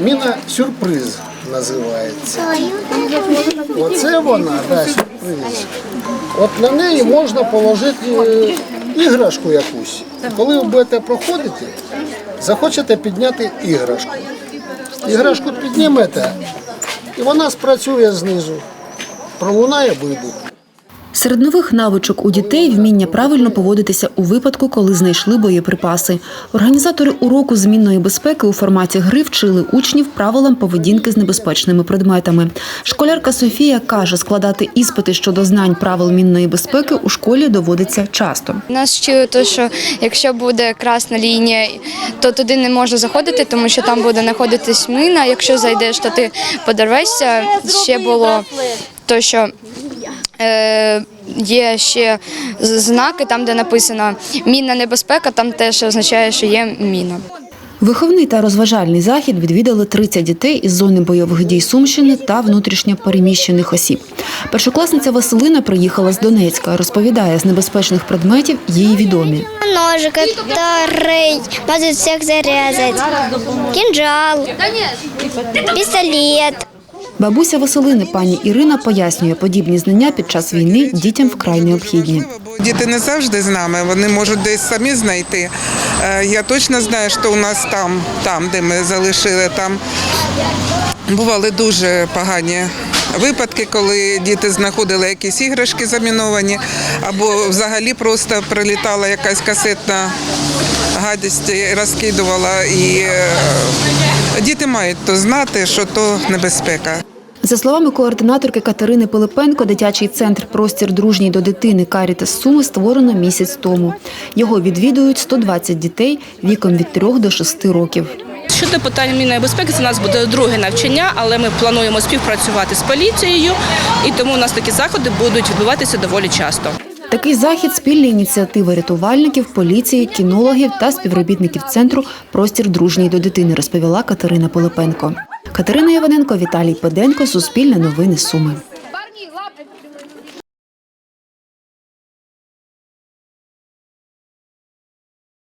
Міна сюрприз називається. Оце вона, да, сюрприз. От на неї можна положити е, іграшку якусь. Коли ви будете проходити, захочете підняти іграшку. Іграшку піднімете, і вона спрацює знизу. Пролунає вибух. Серед нових навичок у дітей вміння правильно поводитися у випадку, коли знайшли боєприпаси. Організатори уроку змінної безпеки у форматі гри вчили учнів правилам поведінки з небезпечними предметами. Школярка Софія каже, складати іспити щодо знань правил мінної безпеки у школі доводиться часто. Нас вчили, то, що якщо буде красна лінія, то туди не можна заходити, тому що там буде знаходитись міна. Якщо зайдеш, то ти подорвешся. Ще було то, що е, є ще знаки, там, де написано мінна небезпека, там теж означає, що є міна. Виховний та розважальний захід відвідали 30 дітей із зони бойових дій Сумщини та внутрішньо переміщених осіб. Першокласниця Василина приїхала з Донецька. Розповідає, з небезпечних предметів їй відомі. Ножик, который может всех зарезать. Кинжал, пистолет. Бабуся Василини, пані Ірина, пояснює, подібні знання під час війни дітям вкрай необхідні. Діти не завжди з нами, вони можуть десь самі знайти. Е, Я точно знаю, що у нас там, там, де ми залишили, там бували дуже погані випадки, коли діти знаходили якісь іграшки заміновані, або взагалі просто прилітала якась касетна гадість розкидувала. І е, діти мають то знати, що то небезпека. За словами координаторки Катерини Пилипенко, дитячий центр Простір дружній до дитини Карітас Суми створено місяць тому. Його відвідують 120 дітей віком від 3 до 6 років. Щодо питань мінної безпеки, це у нас буде друге навчання, але ми плануємо співпрацювати з поліцією, і тому у нас такі заходи будуть відбуватися доволі часто. Такий захід спільна ініціатива рятувальників, поліції, кінологів та співробітників центру Простір дружній до дитини, розповіла Катерина Пилипенко. Катерина Іваненко, Віталій Педенко, Суспільне новини Суми.